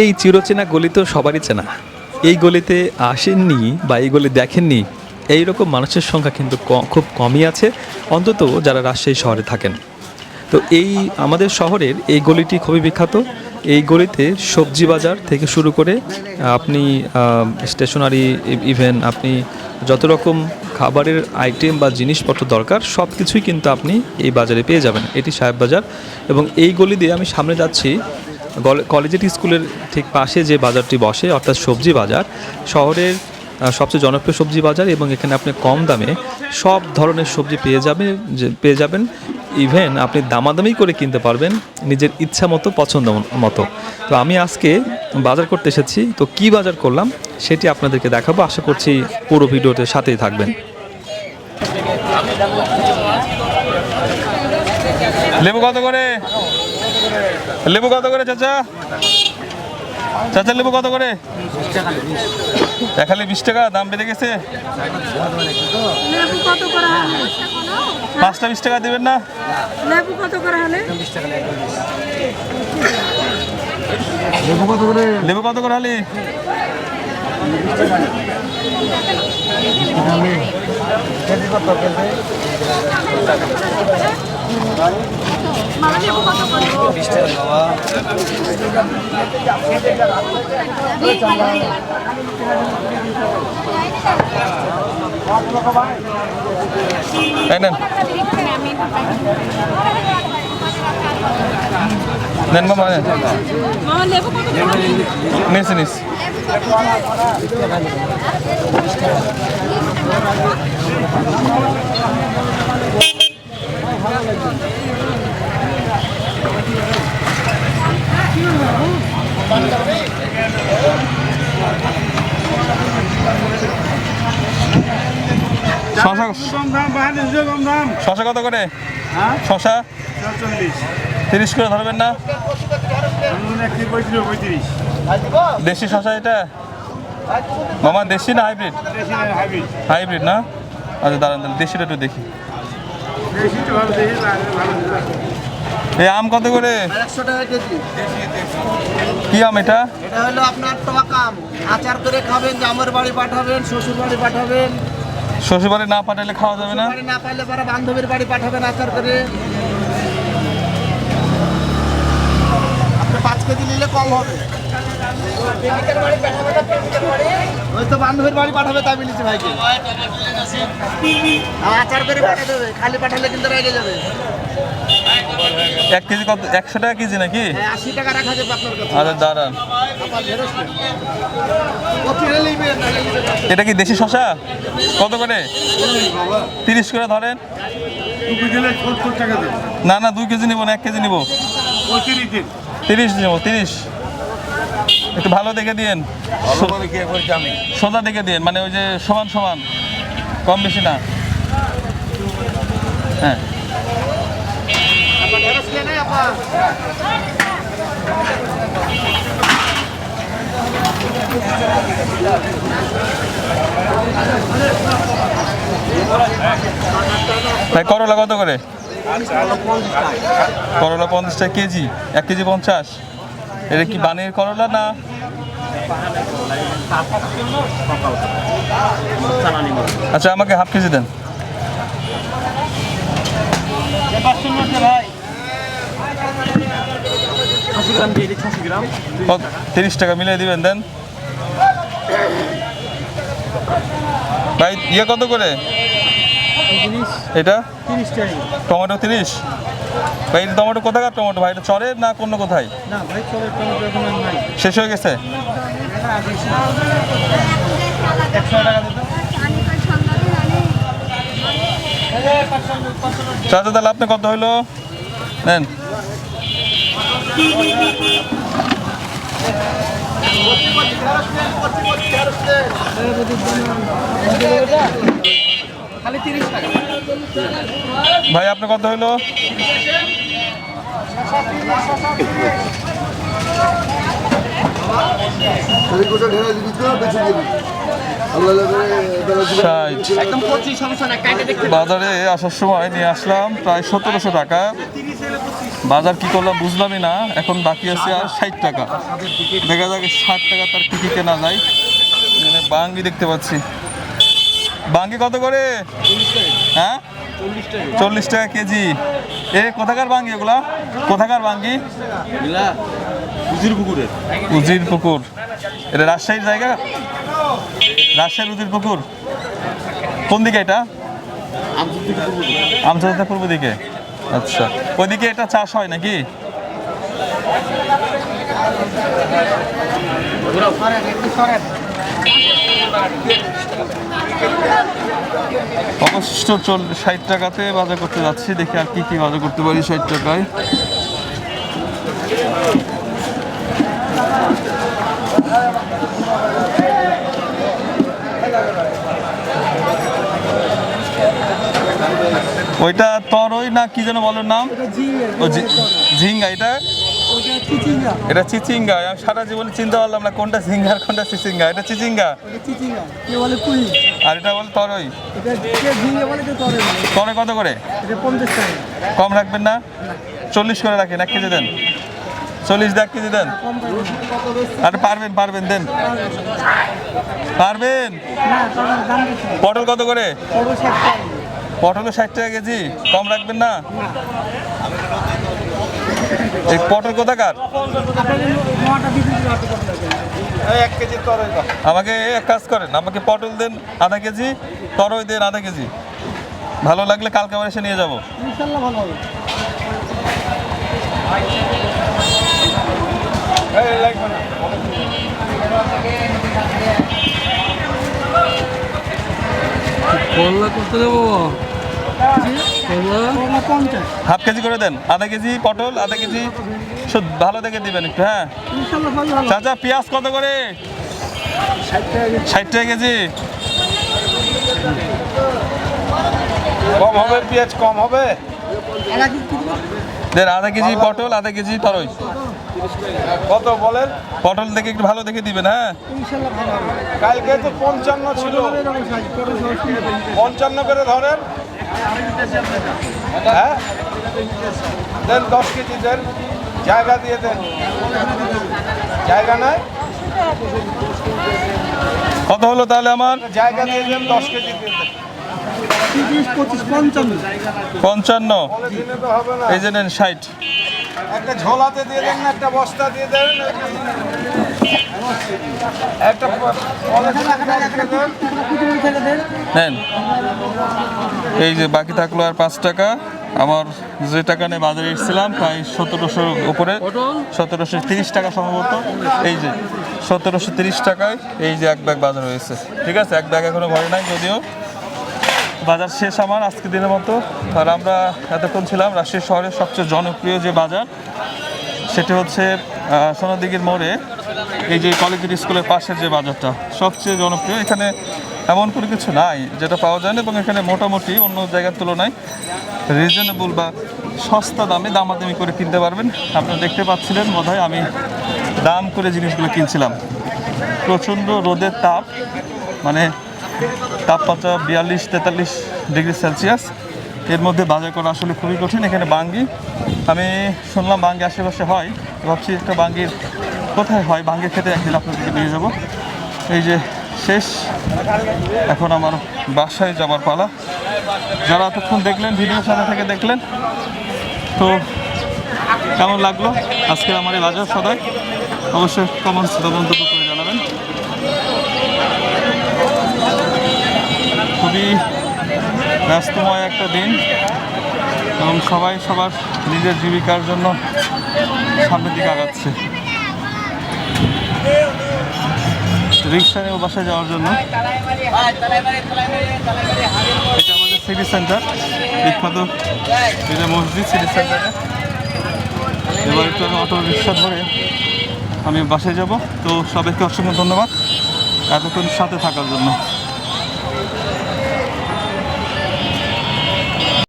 এই চিরচেনা গলি তো সবারই চেনা। এই গলিতে আসেননি বা এই গলি দেখেননি, এই রকম মানুষের সংখ্যা কিন্তু খুব কমই আছে, অন্তত যারা রাজশাহী শহরে থাকেন। তো এই আমাদের শহরের এই গলিটি খুবই বিখ্যাত। এই গলিতে সবজি বাজার থেকে শুরু করে আপনি স্টেশনারি ইভেন আপনি যত রকম খাবারের আইটেম বা জিনিসপত্র দরকার সব কিছুই কিন্তু আপনি এই বাজারে পেয়ে যাবেন। এটি সাহেব বাজার এবং এই গলি দিয়ে আমি সামনে যাচ্ছি কলেজিয়েট স্কুলের ঠিক পাশে যে বাজারটি বসে, অর্থাৎ সবজি বাজার, শহরের সবচেয়ে জনপ্রিয় সবজি বাজার এবং এখানে আপনি কম দামে সব ধরনের সবজি পেয়ে যাবে যে পেয়ে যাবেন। ইভেন আপনি দামাদামি করে কিনতে পারবেন নিজের ইচ্ছা মতো, পছন্দ মতো। তো আমি আজকে বাজার করতে এসেছি। তো কি বাজার করলাম সেটি আপনাদেরকে দেখাবো। আশা করছি পুরো ভিডিওতে সাথেই থাকবেন। লেবু কত করে? লেবু কত করে চাচা? চাচা লেবু কত করে? দেখালে বিশ টাকা দাম বেড়ে গেছে। হলে? পাঁচটা বিশ টাকা দেবেন না? লেবু কত করে হলে? লেবু কত করে? হলি লেবু কত করে এই নেন। নেন মামা নেন মামা লেবু কত করে নিস নিস Thank কম দাম? বাহার কম দাম। শশা কত করে? হ্যাঁ? শশা? চল্লিশ। তিরিশ করে ধরবেন না? দেশি শশা এটা? মামা দেশি না হাইব্রিড? হাইব্রিড। হাইব্রিড না? আচ্ছা দাঁড়ান তাহলে দেশিটা একটু দেখি। এই আম কত করে? কি আম এটা? এটা হলো আপনার টক আম। আচার করে খাবেন জামের বাড়ি পাঠাবেন শ্বশুর বাড়ি পাঠাবেন। শ্বশুরবাড়ি না পাঠালে খাওয়া যাবে না? বাড়ি না পাইলে পরে বান্ধবীর বাড়ি পাঠাবেন আচার করে আপনি পাঁচ কেজি নিলে কম হবে। ওই তো বান্ধবীর বাড়ি পাঠাবে তাই ভাইকে। আচার করে পাঠিয়ে দেবে খালি পাঠালে কিন্তু রেগে যাবে। এক কেজি কত? একশো টাকা কেজি নাকি? হ্যাঁ আচ্ছা দাঁড়ান। এটা কি দেশি শশা কত করে? তিরিশ করে ধরেন। না না দুই কেজি নিবো না এক কেজি নিবো। তিরিশ নেব তিরিশ। একটু ভালো দেখে দিন সোজা দেখে দিন মানে ওই যে সমান সমান কম বেশি না। হ্যাঁ আপনার ঢেঁড়স নিয়ে নেই আপা ভাই, করলা কত করে? করলা পঞ্চাশ টাকা কেজি, এক কেজি পঞ্চাশ। এটা কি বানের করলা না? আচ্ছা আমাকে হাফ কেজি দেন। কত- তিরিশ টাকা মিলিয়ে দিবেন দেন। ভাই ইয়ে কত করে? এটা? টমেটো তিরিশ। ভাই এটা টমেটো কোথাকার টমেটো ভাই? এটা চরের না কোন কোথায়? শেষ হয়ে গেছে? চাচা তাহলে আপনি কত হইল? নেন। ভাই আপনি কত হইল? বাজারে আসার সময় নিয়ে আসলাম প্রায় সতেরোশো টাকা। বাজার কি করলাম বুঝলামই না এখন বাকি আছে আর ষাট টাকা। দেখা যাক ষাট টাকা তার কি কি কেনা যায়। মানে বাঙ্গি দেখতে পাচ্ছি। বাঙ্গি কত করে? হ্যাঁ? চল্লিশ টাকা কেজি। এ কোথাকার বাঙ্গি এগুলা? কোথাকার বাঙ্গি? উজির পুকুরের উজির পুকুর। এটা রাজশাহীর জায়গা? রাজশাহীর উজির পুকুর। কোন দিকে এটা? আমতলা পূর্ব দিকে। আচ্ছা। ওইদিকে এটা চাষ হয় নাকি? অবশিষ্ট চল ষাট টাকাতে বাজার করতে যাচ্ছি, দেখি আর কি কি বাজার করতে পারি ষাট টাকায়। ওইটা তরই না কি যেন বলার নাম? ঝিঙ্গা এটা? এটা চিচিঙ্গা। আমি সারা জীবনে চিনতে পারলাম না কোনটা ঝিঙ্গা আর কোনটা চিচিঙ্গা। এটা চিচিঙ্গা? আর এটা বলে তরই। তরে কত করে? কম রাখবেন না? চল্লিশ করে রাখেন এক কেজি দেন। চল্লিশ দেখ কেজি দেন। আর পারবেন পারবেন দেন। পারবেন। পটল কত করে? পটল ষাট টাকা কেজি কম রাখবেন না? এই পটল কোথাকার? এক কেজি তরই দাও আমাকে এক কাজ করেন আমাকে পটল দেন আধা কেজি তরই দেন আধা কেজি। ভালো লাগলে কালকে আবার এসে নিয়ে যাব। না করলা কত দেবো। হাফ কেজি করে দেন। আধা কেজি পটল আধা কেজি ভালো দেখে দিবেন একটু হ্যাঁ? চাচা পেঁয়াজ কত করে? ষাট টাকা কেজি। কম হবে পেঁয়াজ কম হবে? দেন আধা কেজি পটল আধা কেজি তরই কত বলেন? পটল দেখে একটু ভালো দেখে দিবেন হ্যাঁ? কালকে তো পঞ্চান্ন ছিল। পঞ্চান্ন করে ধরেন। হ্যাঁ? দেন দশ কেজি দেন। জায়গা দিয়ে দেন। জায়গা নাই? কত হলো তাহলে আমার? জায়গা দিয়ে দেন দশ কেজি দিয়ে দেন। পঞ্চান্ন। এই যে নেন ষাট। একটা ঝোলাতে দিয়ে দেন না একটা বস্তা দিয়ে দেন। এই যে বাকি থাকল আর পাঁচ টাকা। আমার যে টাকা নিয়ে বাজারে এসেছিলাম, প্রায় সতেরোশোর উপরে। সতেরোশো তিরিশ টাকা সম্ভবত। এই যে সতেরোশো তিরিশ টাকায় এই যে এক ব্যাগ বাজার হয়েছে। ঠিক আছে? এক ব্যাগ এখনও ভরে নাই যদিও। বাজার শেষ আমার আজকে দিনের মতো। আর আমরা এতক্ষণ ছিলাম রাজশাহী শহরের সবচেয়ে জনপ্রিয় যে বাজার, সেটি হচ্ছে সোনাদিঘির মোড়ে এই যে কলেজের স্কুলের পাশের যে বাজারটা, সবচেয়ে জনপ্রিয়। এখানে এমন কোনো কিছু নাই যেটা পাওয়া যায় না এবং এখানে মোটামুটি অন্য জায়গার তুলনায় রিজনেবল বা সস্তা দামে দামাদামি করে কিনতে পারবেন। আপনারা দেখতে পাচ্ছিলেন বোধহয় আমি দাম করে জিনিসগুলো কিনছিলাম। প্রচণ্ড রোদের তাপ মানে তাপমাত্রা বিয়াল্লিশ, তেতাল্লিশ ডিগ্রি সেলসিয়াস। এর মধ্যে বাজার করা আসলে খুবই কঠিন, এখানে বাঙ্গি। আমি শুনলাম বাঙ্গি আশেপাশে হয়, ভাবছি একটা বাঙ্গির কোথায় হয়? বাঙ্গি খেতে একদিন আপনাদেরকে নিয়ে যাব। এই যে শেষ, এখন আমার বাসায় যাবার পালা। যারা এতক্ষণ দেখলেন, ভিডিও সামনে থেকে দেখলেন, তো কেমন লাগল? আজকে আমার এই বাজার সদায়। অবশ্যই কমেন্টস মন্তব্য করে জানাবেন খুবই ব্যস্তময় একটা দিন। এবং সবাই সবার নিজের জীবিকার জন্য সামনের দিকে আগাচ্ছে। রিক্সা নিয়ে বাসায় যাওয়ার জন্য। এটা আমাদের সিটি সেন্টার বিখ্যাত এটা মসজিদ সিটি সেন্টারে এবার একটু আমি অটো রিক্সা ধরে আমি বাসায় যাব। তো সবাইকে অসংখ্য ধন্যবাদ। এতক্ষণ সাথে থাকার জন্য।